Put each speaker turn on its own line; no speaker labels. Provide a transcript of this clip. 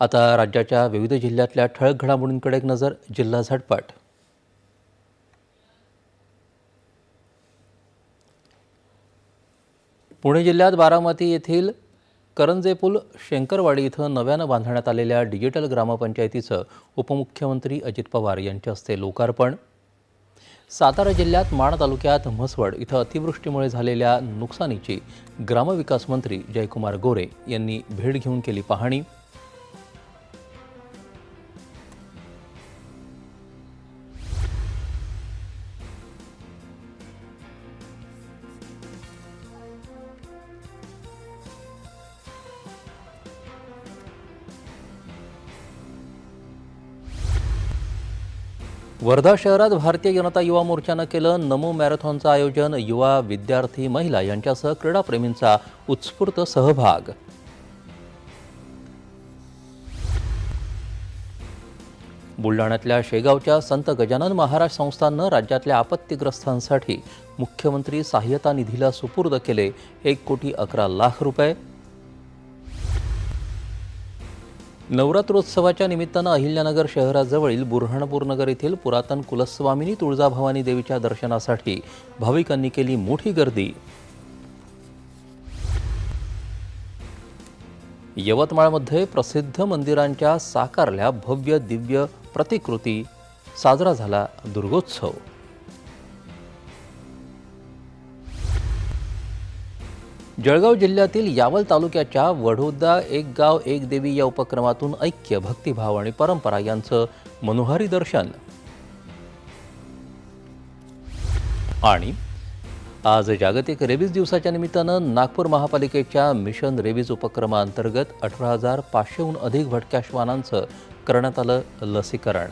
आता राज्याच्या विविध जिल्ह्यातल्या ठळक घडामोडींकडे एक नजर जिल्हा झटपट. पुणे जिल्ह्यात बारामती येथील करंजे पूल शंकरवाडी इथं नव्यानं बांधण्यात आलेल्या डिजिटल ग्रामपंचायतीचं उपमुख्यमंत्री अजित पवार यांच्या हस्ते लोकार्पण. सातारा जिल्ह्यात माण तालुक्यात म्हसवड इथं अतिवृष्टीमुळे झालेल्या नुकसानीची ग्रामविकास मंत्री जयकुमार गोरे यांनी भेट घेऊन केली पाहणी. वर्धा शहरात भारतीय जनता युवा मोर्चानं केलं नमो मॅरेथॉनचं आयोजन युवा विद्यार्थी महिला यांच्यासह क्रीडाप्रेमींचा उत्स्फूर्त सहभाग. बुलढाण्यातल्या शेगावच्या संत गजानन महाराज संस्थाननं राज्यातल्या आपत्तीग्रस्तांसाठी मुख्यमंत्री सहाय्यता निधीला सुपूर्द केले एक कोटी अकरा लाख रुपये. नवरात्रोत्सवाच्या निमित्तानं अहिल्यानगर शहराजवळील बुरहाणपूर नगर येथील पुरातन कुलस्वामिनी तुळजाभवानी देवीच्या दर्शनासाठी भाविकांनी केली मोठी गर्दी. यवतमाळमध्ये प्रसिद्ध मंदिरांच्या साकारल्या भव्य दिव्य प्रतिकृती साजरा झाला दुर्गोत्सव. जळगाव जिल्ह्यातील यावल तालुक्याच्या वडोदा एक गाव एक देवी या उपक्रमातून ऐक्य भक्तिभाव आणि परंपरा यांचं मनोहारी दर्शन. आणि आज जागतिक रेबीज दिवसाच्या निमित्तानं नागपूर महापालिकेच्या मिशन रेबीज उपक्रमाअंतर्गत अठरा हजार पाचशेहून अधिक भटक्या श्वानांचं करण्यात आलं लसीकरण.